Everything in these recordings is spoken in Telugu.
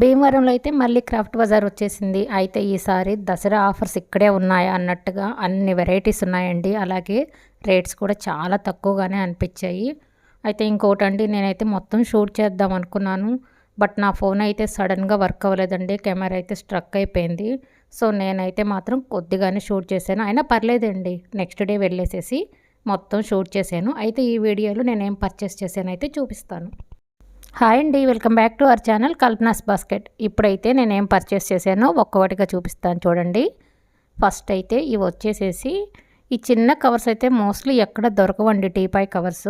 భీమవరంలో అయితే మళ్ళీ క్రాఫ్ట్ బజార్ వచ్చేసింది. అయితే ఈసారి దసరా ఆఫర్స్ ఇక్కడే ఉన్నాయా అన్నట్టుగా అన్ని వెరైటీస్ ఉన్నాయండి. అలాగే రేట్స్ కూడా చాలా తక్కువగానే అనిపించాయి. అయితే ఇంకోటండి నేనైతే మొత్తం షూట్ చేద్దాం అనుకున్నాను. బట్ నా ఫోన్ అయితే సడన్గా వర్క్ అవ్వలేదండి. కెమెరా అయితే స్ట్రక్ అయిపోయింది. సో నేనైతే మాత్రం కొద్దిగానే షూట్ చేశాను. అయినా పర్లేదండి. నెక్స్ట్ డే వెళ్ళేసేసి మొత్తం షూట్ చేశాను. అయితే ఈ వీడియోలో నేనేం పర్చేస్ చేశానైతే చూపిస్తాను. హాయ్ అండి welcome back to our channel Kalpana's basket. ఇప్పుడైతే నేను ఏం పర్చేస్ చేశానో ఒక్కొక్కటిగా చూపిస్తాను చూడండి. ఫస్ట్ అయితే ఇవి వచ్చేసేసి ఈ చిన్న కవర్స్ అయితే మోస్ట్లీ ఎక్కడ దొరకవండి టీపాయ్ కవర్స్.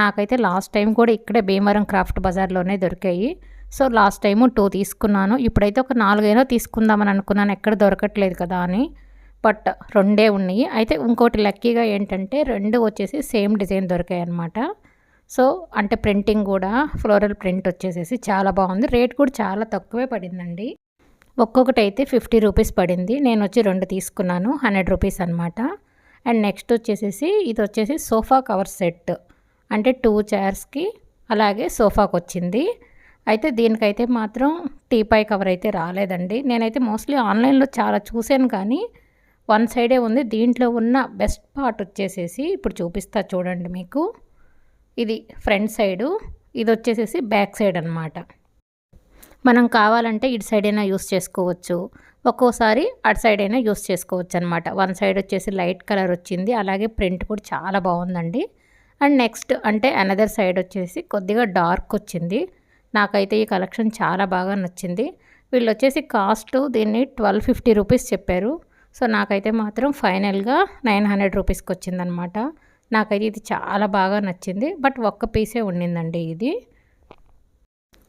నాకైతే లాస్ట్ టైం కూడా ఇక్కడే భీమవరం క్రాఫ్ట్ బజార్లోనే దొరికాయి. సో లాస్ట్ టైము టూ తీసుకున్నాను. ఇప్పుడైతే ఒక నాలుగైనా తీసుకుందామని అనుకున్నాను ఎక్కడ దొరకట్లేదు కదా అని. బట్ రెండే ఉన్నాయి. అయితే ఇంకోటి లక్కీగా ఏంటంటే రెండు వచ్చేసి సేమ్ డిజైన్ దొరికాయి అనమాట సో అంటే ప్రింటింగ్ కూడా ఫ్లోరల్ ప్రింట్ వచ్చేసేసి చాలా బాగుంది. రేట్ కూడా చాలా తక్కువే పడిందండి. ఒక్కొక్కటి అయితే ఫిఫ్టీ రూపీస్ పడింది. నేను వచ్చి రెండు తీసుకున్నాను హండ్రెడ్ రూపీస్ అనమాట అండ్ నెక్స్ట్ వచ్చేసేసి ఇది వచ్చేసి సోఫా కవర్ సెట్. అంటే టూ చైర్స్కి అలాగే సోఫాకి వచ్చింది. అయితే దీనికైతే మాత్రం టీపాయ్ కవర్ అయితే రాలేదండి. నేనైతే మోస్ట్లీ ఆన్లైన్లో చాలా చూశాను కానీ వన్ సైడే ఉంది. దీంట్లో ఉన్న బెస్ట్ పార్ట్ వచ్చేసేసి ఇప్పుడు చూపిస్తా చూడండి మీకు. ఇది ఫ్రంట్ సైడు ఇది వచ్చేసేసి బ్యాక్ సైడ్ అనమాట మనం కావాలంటే ఇటు సైడ్ అయినా యూస్ చేసుకోవచ్చు. ఒక్కోసారి అటు సైడ్ అయినా యూస్ చేసుకోవచ్చు అనమాట వన్ సైడ్ వచ్చేసి లైట్ కలర్ వచ్చింది అలాగే ప్రింట్ కూడా చాలా బాగుందండి. అండ్ నెక్స్ట్ అంటే అనదర్ సైడ్ వచ్చేసి కొద్దిగా డార్క్ వచ్చింది. నాకైతే ఈ కలెక్షన్ చాలా బాగా నచ్చింది. వీళ్ళు వచ్చేసి కాస్ట్ దీన్ని ట్వెల్వ్ ఫిఫ్టీ రూపీస్ చెప్పారు. సో నాకైతే మాత్రం ఫైనల్గా నైన్ హండ్రెడ్ రూపీస్కి వచ్చిందనమాట నాకైతే ఇది చాలా బాగా నచ్చింది. బట్ ఒక్క పీసే ఉండిందండి ఇది.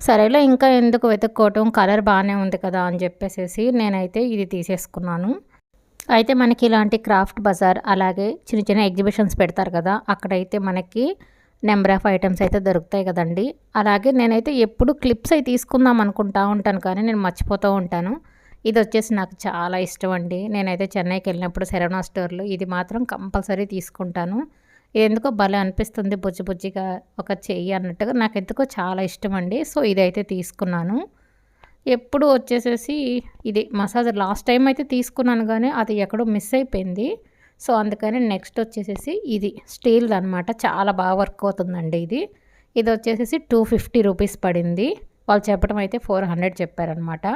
సరేలే ఇంకా ఎందుకు వెతుక్కోవటం? కలర్ బాగానే ఉంది కదా అని చెప్పేసి నేనైతే ఇది తీసేసుకున్నాను. అయితే మనకి ఇలాంటి క్రాఫ్ట్ బజార్ అలాగే చిన్న చిన్న ఎగ్జిబిషన్స్ పెడతారు కదా అక్కడైతే మనకి నెంబర్ ఆఫ్ ఐటమ్స్ అయితే దొరుకుతాయి కదండి. అలాగే నేనైతే ఎప్పుడు క్లిప్స్ అయితే తీసుకుందాం అనుకుంటా ఉంటాను కానీ నేను మర్చిపోతూ ఉంటాను. ఇది వచ్చేసి నాకు చాలా ఇష్టం అండి. నేనైతే చెన్నైకి వెళ్ళినప్పుడు శరవణ స్టోర్లో ఇది మాత్రం కంపల్సరీ తీసుకుంటాను. ఎందుకో భలే అనిపిస్తుంది బుజ్జి బుజ్జిగా ఒక చెయ్యి అన్నట్టుగా. నాకు ఎందుకో చాలా ఇష్టం అండి సో ఇదైతే తీసుకున్నాను. ఎప్పుడు వచ్చేసేసి ఇది మసాజ్ లాస్ట్ టైం అయితే తీసుకున్నాను కానీ అది ఎక్కడో మిస్ అయిపోయింది. సో అందుకని నెక్స్ట్ వచ్చేసేసి ఇది స్టీల్ అనమాట చాలా బాగా వర్క్ అవుతుందండి ఇది. ఇది వచ్చేసేసి టూ ఫిఫ్టీ రూపీస్ పడింది. వాళ్ళు చెప్పడం అయితే ఫోర్ హండ్రెడ్ చెప్పారనమాట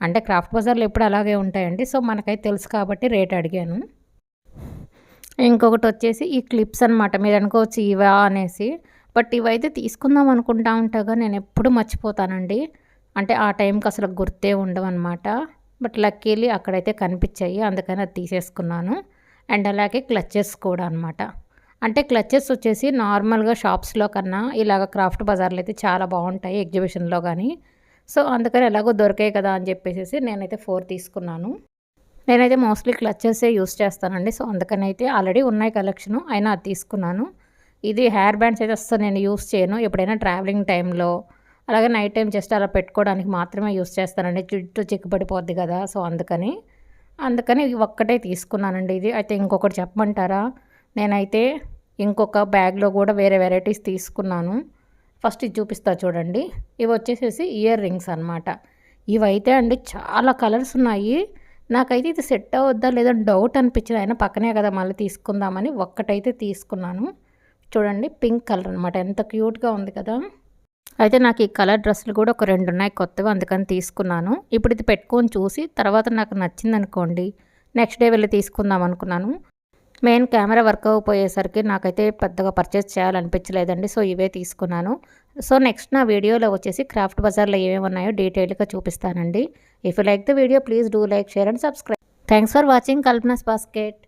అంటే క్రాఫ్ట్ బజార్లో ఎప్పుడు అలాగే ఉంటాయండి. సో మనకైతే తెలుసు కాబట్టి రేట్ అడిగాను. ఇంకొకటి వచ్చేసి ఈ క్లిప్స్ అనమాట మీరు అనుకోవచ్చు ఇవా అనేసి. బట్ ఇవైతే తీసుకుందాం అనుకుంటా ఉంటాగా. నేను ఎప్పుడు మర్చిపోతానండి. అంటే ఆ టైంకి అసలు గుర్తే ఉండవు అనమాట బట్ లక్కీలీ అక్కడైతే కనిపించాయి. అందుకని అది తీసేసుకున్నాను. అండ్ అలాగే క్లచెస్ కూడా అనమాట అంటే క్లచెస్ వచ్చేసి నార్మల్గా షాప్స్లో కన్నా ఇలాగ క్రాఫ్ట్ బజార్లో అయితే చాలా బాగుంటాయి ఎగ్జిబిషన్లో కానీ సో అందుకని ఎలాగో దొరికాయి కదా అని చెప్పేసి నేనైతే ఫోర్ తీసుకున్నాను. నేనైతే మోస్ట్లీ క్లచెసే యూస్ చేస్తానండి. సో అందుకని అయితే ఆల్రెడీ ఉన్నాయి కలెక్షను. అయినా అది తీసుకున్నాను. ఇది హెయిర్ బ్యాండ్స్ అయితే అస్సలు నేను యూస్ చేయను. ఎప్పుడైనా ట్రావెలింగ్ టైంలో అలాగే నైట్ టైం జస్ట్ అలా పెట్టుకోవడానికి మాత్రమే యూస్ చేస్తానండి. జుట్టు చిక్కుపడిపోద్ది కదా సో అందుకని. అందుకని ఒక్కటే తీసుకున్నానండి ఇది. అయితే ఇంకొకటి చెప్పమంటారా? నేనైతే ఇంకొక బ్యాగ్లో కూడా వేరే వెరైటీస్ తీసుకున్నాను. ఫస్ట్ ఇది చూపిస్తా చూడండి. ఇవి వచ్చేసేసి ఇయర్ రింగ్స్ అనమాట ఇవైతే అండి చాలా కలర్స్ ఉన్నాయి. నాకైతే ఇది సెట్ అవుద్దా లేదా డౌట్ అనిపించింది. అయినా పక్కనే కదా మళ్ళీ తీసుకుందామని ఒక్కటైతే తీసుకున్నాను. చూడండి పింక్ కలర్ అనమాట ఎంత క్యూట్గా ఉంది కదా. అయితే నాకు ఈ కలర్ డ్రెస్సులు కూడా ఒక రెండు ఉన్నాయి కొత్తవి అందుకని తీసుకున్నాను. ఇప్పుడు ఇది పెట్టుకొని చూసి తర్వాత నాకు నచ్చింది అనుకోండి నెక్స్ట్ డే వెళ్ళి తీసుకుందాం అనుకున్నాను. మెయిన్ కెమెరా వర్క్ అయిపోయేసరికి నాకైతే పెద్దగా పర్చేస్ చేయాలనిపించలేదండి. సో ఇవే తీసుకున్నాను. సో నెక్స్ట్ నా వీడియోలో వచ్చేసి క్రాఫ్ట్ బజార్లో ఏమేమి ఉన్నాయో డీటెయిల్గా చూపిస్తానండి. If you like the video please do like share and subscribe. Thanks for watching Kalpana's basket